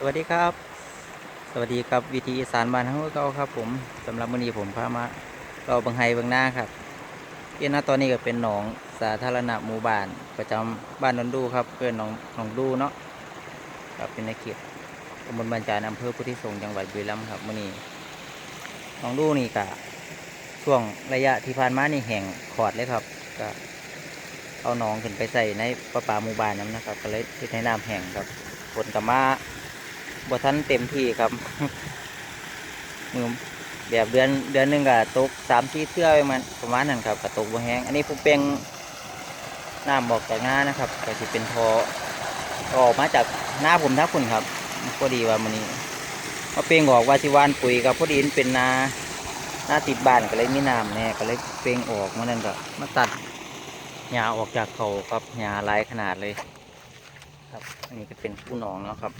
สวัสดีครับ สวัสดีครับวิธีอีสานบ้านทั้งเก่าครับ ผมสำหรับมื้อนี้ผมพามาเราบางไฮบางหน้าครับที่หน้าตอนนี้ก็เป็นหนองสาธารณะหมู่บ้านประจำบ้านนนดูครับเพื่อนหนองหนองดูเนาะครับเป็นในเขตตำบลบานจานอำเภอพุทธิสงฆ์จังหวัดบุรีรัมย์ครับมื้อนี้หนองดูนี่ก็ช่วงระยะที่ผ่านมานี่แห้งขอดเลยครับก็เอาหนองขึ้นไปใส่ในประปาหมู่บ้านนั้นนะครับ ก็เลยเฮ็ดให้น้ำแห้งครับฝนกับมา บ่ทันเต็มที่ครับมือแบบเดือนเดือนหนึ่งก็ตกสามสี่เทื่อปมาณประมาณนั้นครับก็ตกบ่แห้งอันนี้ผมเป็นน้ำบอกจากหน้านะครับก็จะเป็นทอออกมาจากหน้าผมทักคุณครับพอดีว่ามันนี้มาเปลงออกว่าสิวานปุ๋ยกับพอดีนเป็นนาหน้าติดบ้านก็เลยมีน้ำแน่ก็เลยเปลงออกมานั่นก็มาตัดหญ้าออกจากเขาครับหญ้าลายขนาดเลย ครับอันนี้ก็เป็นผู้หนองเนาะครับ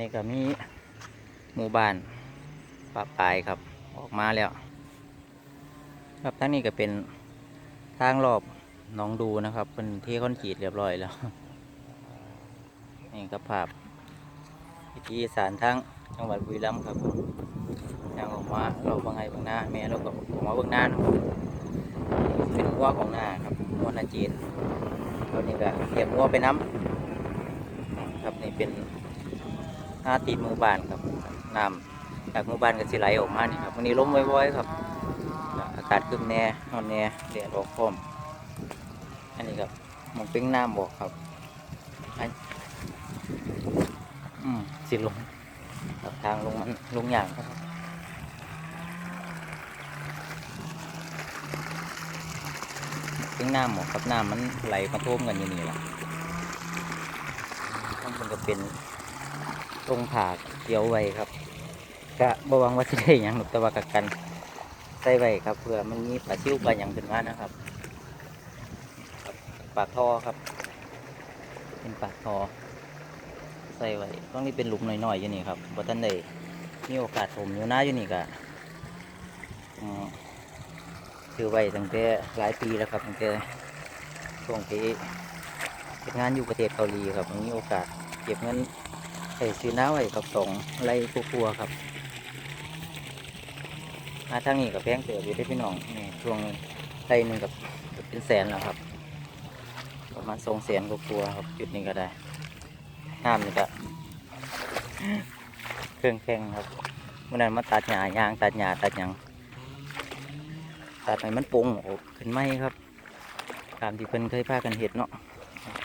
นี่ก็มีหมู่บ้านป่าปลายครับ ออกมาแล้ว ครับทั้งนี้ก็เป็นทางรอบหนองดูนะครับเป็นเทคอนกรีตเรียบร้อยแล้ว นี่ก็ภาพพิธีสารทั้งจังหวัดบุรีรัมย์ครับยังออกมาเราบางไงบางหน้าแม่เราก็ออกมาเบื้องหน้าเนาะเป็นหัวของหน้าครับหัวหน้าจีนตัวนี้ก็เทียบหัวไปน้ำครับนี่เป็น หน้าตีหมู่บ้านครับน้ำจากหมู่บ้านก็สิไหลออกมานี่ครับวันนี้ล้มว้ๆครับอากาศครึ้มแน่นอนแน่แดดออกพร้อมอันนี้ครับมองเป้งน้ำบอกครับอันอืมสิลงกับทางลงมันลงอย่างครับเป้งน้ำบอกครับน้ำมันไหลมาท่วมกันอยู่นี่แหละข้างบนก็เป็น ตรงผากเกี่ยวไว้ครับกะบวังว่าจะได้หยังหรอกต่ว่ากักันใส่ไว้ครับเพื่อมันมีปลาซิวปลาหยังขึ้นมานะครับปากท่อครับ เป็นปากท่อใส่ไว้ต้องนี้เป็นหลุมหน่อยๆอยู่นี่ครับบ่ท่านได้มีโอกาสผมอยู่หน้าอยู่นี่กะอืมคือไว้ตั้งแต่หลายปีแล้วครับตั้งแต่ช่วงที่เฮ็ดงานอยู่ประเทศเกาหลีครับมีโอกาสเก็บเงิน ใส่ซื้อน้าไว้กับสองไรครัวๆครับมาทางนี้กับแพงเตืออยู่ได้พี่น้องนี่ช่วงไรหนึ่งกับเป็นแสนแล้วครับ ประมาณสองแสนกว่าๆครับจุดนี้ก็ได้น้ำนี่ก็เครื่องแข่งครับเมื่อนั้นมาตัดหญ้ายางตัดหญ้าตัดหยังตัดให้มันปรุงออกขึ้นไหมครับ ตามที่เพิ่นเคยพากันเห็ดเนาะ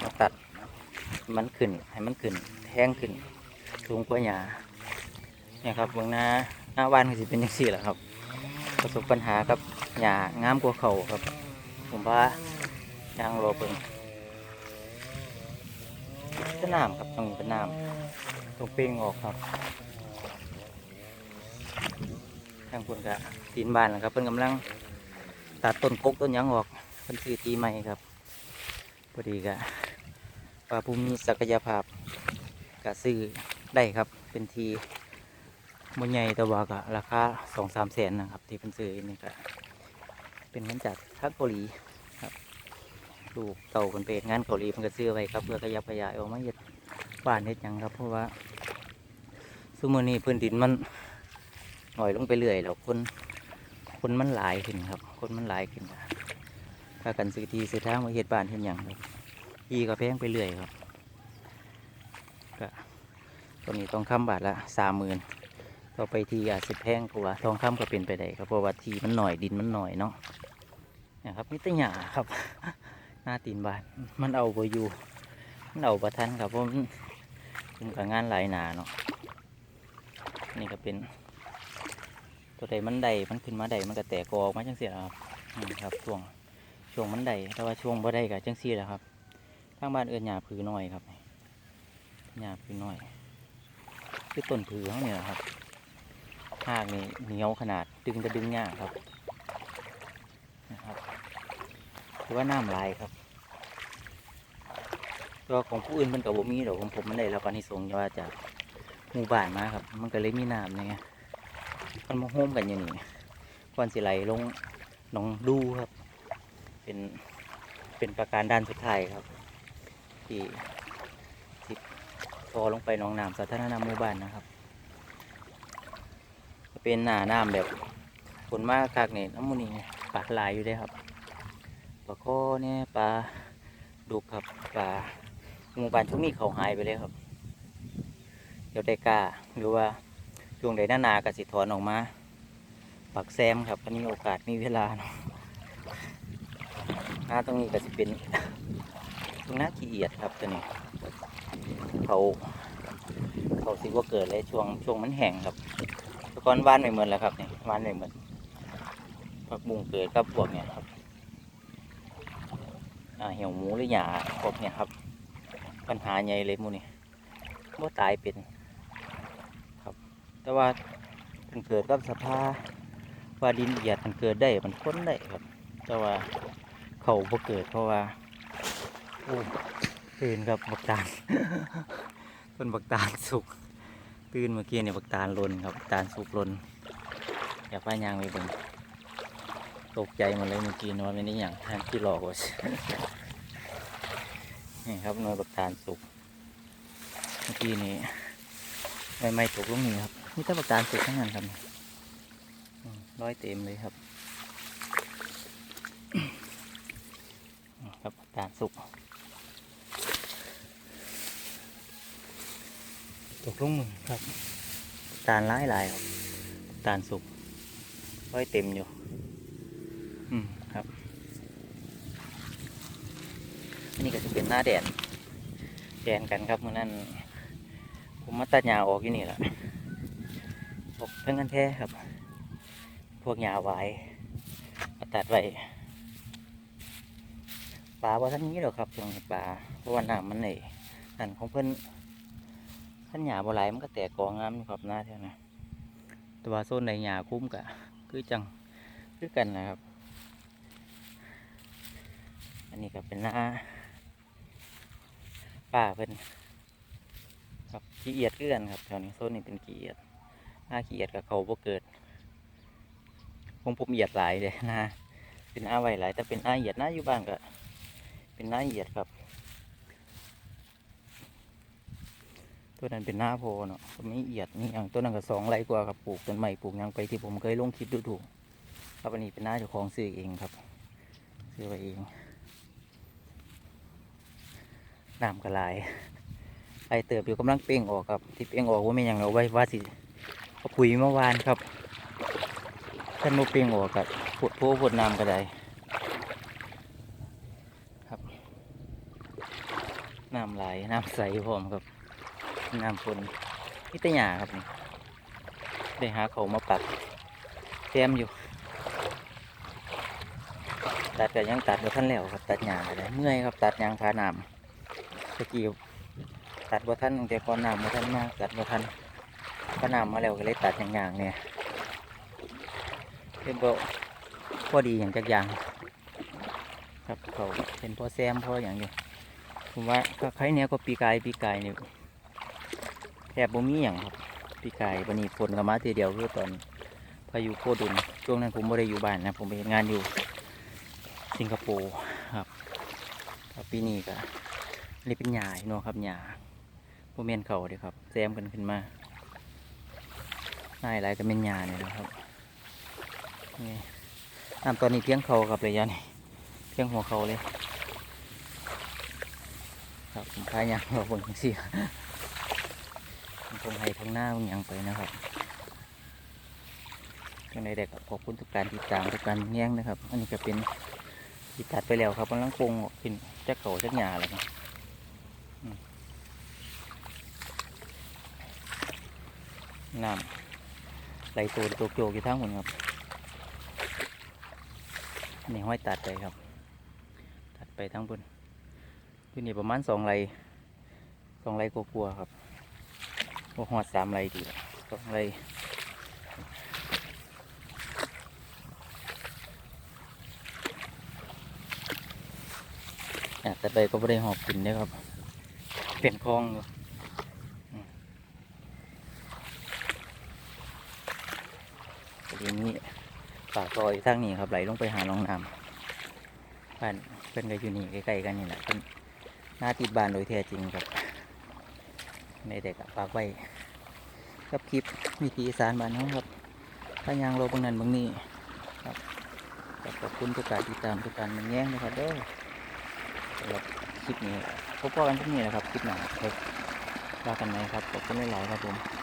มาตัดมันขึ้นให้มันขึ้นแห้งขึ้น สูงกว่าหญ้าเนี่ยครับเบื้องหน้าหน้าบ้านก็จะเป็นอย่างสี่แหละครับ ประสบปัญหากับหญ้างามกว่าเขาครับ ผมว่ายางรอเบิ่งเป็นน้ำครับตรงนี้เป็นน้ำตรงเป้งออกครับทางคนกะตีนบ้านนะครับเพิ่นกำลังตัดต้นกกต้นยังออกเพิ่นซื้อทีใหม่ครับพอดีกะว่าผู้มีศักยภาพก็ซื้อ ได้ครับเป็นทีบนใหญ่ตัววากะราคาสองสามแสนนะครับ ที่เป็นซื้อนี่ก็เป็นเงินจากทางเกาหลีครับลูกเต่าคนเป็นงานเกาหลีมันก็ซื้อไว้ครับ เพื่อขยับขยายออกมาเฮ็ดบ้านเฮ็ดยังครับ เพราะว่าซุมือนี้พื้นดินมันหน่อยลงไปเรื่อยแล้วคนคนมันหลายขึ้นครับ คนมันหลายขึ้นถ้ากันซื้อทีซื้อทางมาเฮ็ดบ้านเฮ็ดยังครับที่ก็แพงไปเรื่อยครับก็ ตอนนี้ทองคำบาทละสามหมื่นต่อไปทีอาจสิแพงกว่าทองคำก็เป็นไปได้ครับเพราะว่าทีมันหน่อยดินมันหน่อยเนาะนี่ยครับมิตรหยาครับ หน้าตีนบานมันเอาไปอยู่มันเอาประทันครับเพราะมันคุมกับงานหลายหนาเนาะนี่ก็เป็น ตัวใดมันใดมันขึ้นมาใดมันก็แตกกออกมาจังเสียครับนี่ครับช่วงช่วงมันใดแต่ว่าช่วงบ่ได้กับจังซี่แหละครับทางบ้านเอื้อนหยาผือน้อยครับหญ้าพื้นน้อย คือต้นผือเขาเนี่ยนะครับหากนี่เหนียวขนาดดึงจะดึงยากครับนะครับคือว่าน้ำลายครับตัวของผู้อื่นมันกับผมมีเดอกของผมมันได้รับอานิสงส์ว่าจากหมู่บ้านมาครับ มันก็เลยมีน้ำเนี่ยมันมาโฮมกันอย่างนี้ก่อนสิไหลลงหนองดูครับ เป็นเป็นประการด้านสุดท้ายครับ ที่ ทอลงไปหนองน้ำสาธารณะหมู่บ้านนะครับ เป็นหน้าน้ำแบบฝนมากคักเนี่ยน้ำมูนี่ปลาหลายอยู่เลยครับปลาข้อเนี่ยปลาดุกครับปลาหมู่บ้านช่วงนี้เขาหายไปเลยครับเดี๋ยวได้กล้าหรือว่าช่วงใดหน้านากสิถอนออกมาปักแซมครับอันนี้โอกาสมีเวลาเนาะหน้าตรงนี้ก็จะเป็น งน้าขี้เอียดครับตัวนี้เขาเขาสิว่าเกิดเลยช่วงช่วงมันแห้งครับตะกอนบ้านไม่เหมือนแล้วครับนี่บ้านไม่เหมือนผักบุ้งเกิดกับพวกเนี่ยครับเหี่ยวหมูหรือหยาพวกเนี่ยครับ ปัญหาใหญ่เลยมูนี่ว่าตายเป็นครับ แต่ว่ามันเกิดกับสภาว่าดินเอียดมันเกิดได้มันพ้นได้ครับ แต่ว่าเขาบ่เกิดเพราะว่า โอ้ตื่นครับบักตาลต้นบักตาลสุก ตื่นเมื่อกี้เนี่ยบักตาลลนครับบักตาลสุกลนอย่าพายางไปเบิ่งตกใจหมดเลยเมื่อกี้นึกว่าไม่ได้อย่างท่านที่หลอกว่านี่ครับน่วยบักตาลสุก เมื่อกี้นี้ไม่ไม่ตกลงนี่ครับนี่ถ้าบักตาลสุกทั้งนั้นครับร้อยเต็มเลยครับครับบักตาลสุก ตกลงมือครับตาลหลายหลายครับตาลสุกร้อยเต็มอยู่ อืมครับ อันนี้ก็จะเป็นหน้าแดดแดนกันครับเมื่อนั้นผมมาตัดหญ้าออกอยู่นี่แหละออกทั้งกันแท้ครับ พวกหญ้าไว้มาตัดไว้ปลาว่าท่านนี้หรอกครับช่วงนี้ปลาเพราะว่าน้ำมันไหนนั่นของเพิ่น ขันหยาบ่หลายมันก็แตกกองงามอบหน้าเท่านะแต่ว่าโซนในหยาคุ้มกะคือจังคือกันนะครับ อันนี้ก็เป็นหน้าป่าเพิ่นครับขี้เอียดคือกันครับแถวนี้โซนนี้เป็นขี้เอียดหน้าขี้เอียดกับเขาบ่เกิดผมผมเอียดหลายเลยหน้าเป็นหน้าไวหลายแต่เป็นหน้าเอียดหน้าอยู่บ้านก็เป็นหน้าเอียดครับ ตัวนั้นเป็นหน้าโพเนาะก็ไม่เอียดนี่อย่างตัวนั้นก็สองไรกว่าครับปลูกต้นไม้ปลูกยังไปที่ผมเคยลงคลิปดูถูกครับอันนี้เป็นหน้าเจ้าของซื้อเองครับซื้อไว้เองน้ำกระลายไอเติบอยู่กำลังเป่งออกครับที่เป่งออกว่าไม่ยังเอาไว้ว่าสิเอาปุ๋ยเมื่อวานครับท่านโมเป่งออกกับปวดโพปวดน้ำก็ไดครับน้ำไหลน้ำใสพร้อมครับ น้ำฝนนี่แตหยาครับนี่ได้หาเขามาปักเต็มอยู่ ตัดก็ยังตัดมาท่านแล้วครับ ตัดหยาก็ได้เมื่อยครับ ตัดยางพาน้ำตะกี้ตัดบ่ท่านตั้งแต่พอน้ำมาท่านมากตัดบ่ท่านพอน้ำมาแล้วก็เลยตัดอย่างๆเนี่ยเป็นบ่พอดีอย่างจักอย่างครับเขาเป็นพ่อแซมพ่ออย่างนี้ผมว่าใครเนี้ยก็ปีกายปีกายเนี่ย แทบบ่มีอย่างครับ พี่ไก่วันนี้ฝนก็มาทีเดียวคือตอนพายุโคดุนช่วงนั้นผมไม่ได้อยู่บ้านนะ ผมไปเฮ็ดงานอยู่สิงคโปร์ครับปีนี้ก็นี่เป็นหญ้าเนาะครับหญ้าโมเมียนเขาเดียครับแซมกันขึ้นมาหน้าอะไรก็เป็นหญ้าเนี่ยนะครับนี่น้ำตอนนี้เพียงเขาครับเลยยานี่เพียงหัวเขาเลย ครับผมพายยางเราบิ่งจังซี่ คงให้ทงหน้าทั้งยังไปนะครับยังไงเด็กขอบคุณทุกการติดตามทุกการแย่งนะครับ อันนี้ก็เป็นที่ตัดไปแล้วครับกำลังปรุงออกเป็นจักเขาจักหยาอะไรนะน้ำไหลตัวโจกโจกอยู่ทั้งหมดครับอันนี้ห้อยตัดไปครับ ตัดไปทั้งบนอยู่นี่ประมาณสองไรสองไรกลัวๆครับ โอ้หอดสามไรดีสองไรแต่ไปก็ไม่ได้หอบกินนะครับ เป็นคลองอยู่ทีนี้ปากซอยทางนี้ครับไหลลงไปหาน้องน้ำบ้านเป็นก็อยู่นี่ใกล้ๆกันนี่แหละเป็นหน้าติดบ้านโดยแท้จริงครับ ในเด็กฝากไว้กับคลิปวิธีสารบ้านน้องครับถ้ายางโลบางนั้นบางนี้ครับก็ขอบคุณทุกการติดตามทุกการมันแย่งนะครับเด้อสำหรับคลิปนี้พบกันที่นี่นะครับคลิปหน้าครับลากันไหมครับขอบคุณหลายๆครับผม